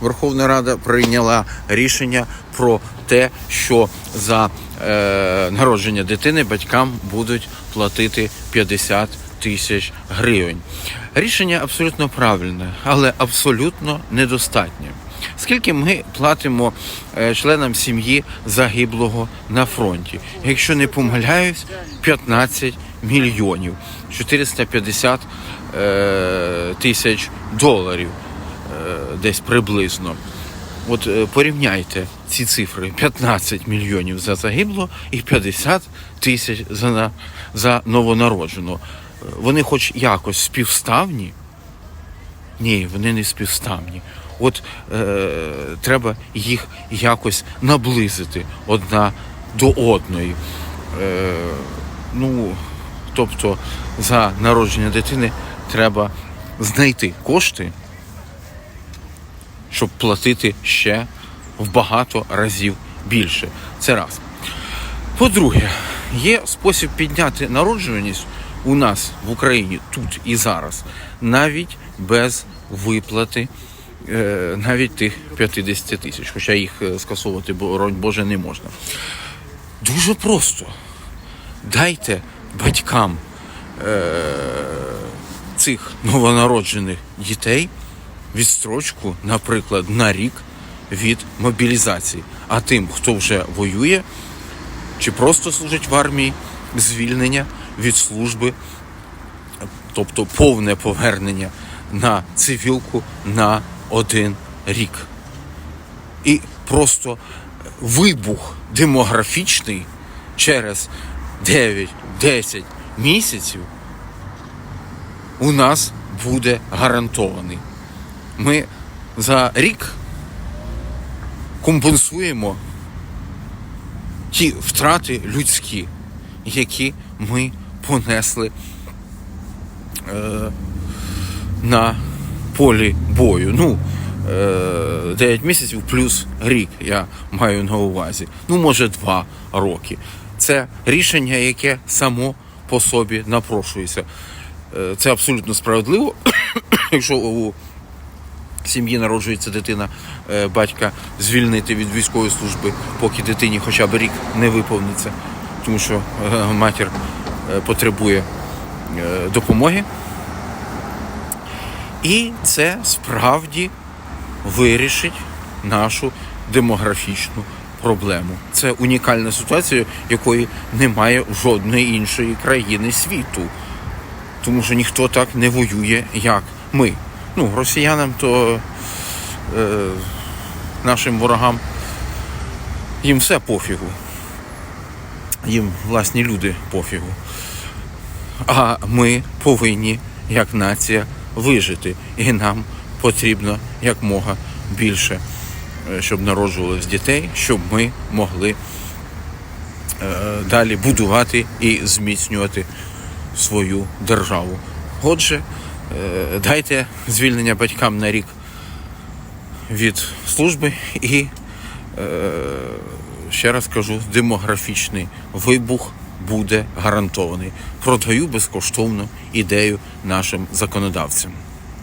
Верховна Рада прийняла рішення про те, що за е, народження дитини батькам будуть платити 50 тисяч гривень. Рішення абсолютно правильне, але абсолютно недостатнє. Скільки ми платимо е, членам сім'ї загиблого на фронті? Якщо не помиляюсь, 15 мільйонів 450 е, тисяч доларів десь приблизно. От е, порівняйте ці цифри: 15 мільйонів за загибло і 50 тисяч за, за новонародженого. Е, Вони хоч якось співставні? Ні, вони не співставні. От е, треба їх якось наблизити одна до одної. Е, ну, тобто за народження дитини треба знайти кошти, щоб платити ще в багато разів більше. Це раз. По-друге, є спосіб підняти народжуваність у нас в Україні тут і зараз, навіть без виплати е, навіть тих 50 тисяч, хоча їх е, скасовувати, боронь Боже, не можна. Дуже просто. Дайте батькам е, цих новонароджених дітей відстрочку, наприклад, на рік від мобілізації. А тим, хто вже воює, чи просто служить в армії, звільнення від служби, тобто повне повернення на цивілку на один рік. І просто вибух демографічний через 9-10 місяців у нас буде гарантований. Ми за рік компенсуємо ті втрати людські, які ми понесли е, на полі бою. Ну, е, 9 місяців плюс рік я маю на увазі. Ну, може, 2 роки. Це рішення, яке само по собі напрошується. Е, Це абсолютно справедливо, якщо у сім'ї народжується дитина, е, батька звільнити від військової служби, поки дитині хоча б рік не виповниться, тому що е, матір е, потребує допомоги. І це справді вирішить нашу демографічну проблему. Це унікальна ситуація, якої немає жодної іншої країни світу. Тому що ніхто так не воює, як ми. Ну, росіянам то е, нашим ворогам їм все пофігу. Їм власні люди пофігу. А ми повинні, як нація, вижити. І нам потрібно якмога більше, е, щоб народжувалось дітей, щоб ми могли е, далі будувати і зміцнювати свою державу. Отже, дайте звільнення батькам на рік від служби і е, ще раз кажу, демографічний вибух буде гарантований. Продаю безкоштовну ідею нашим законодавцям.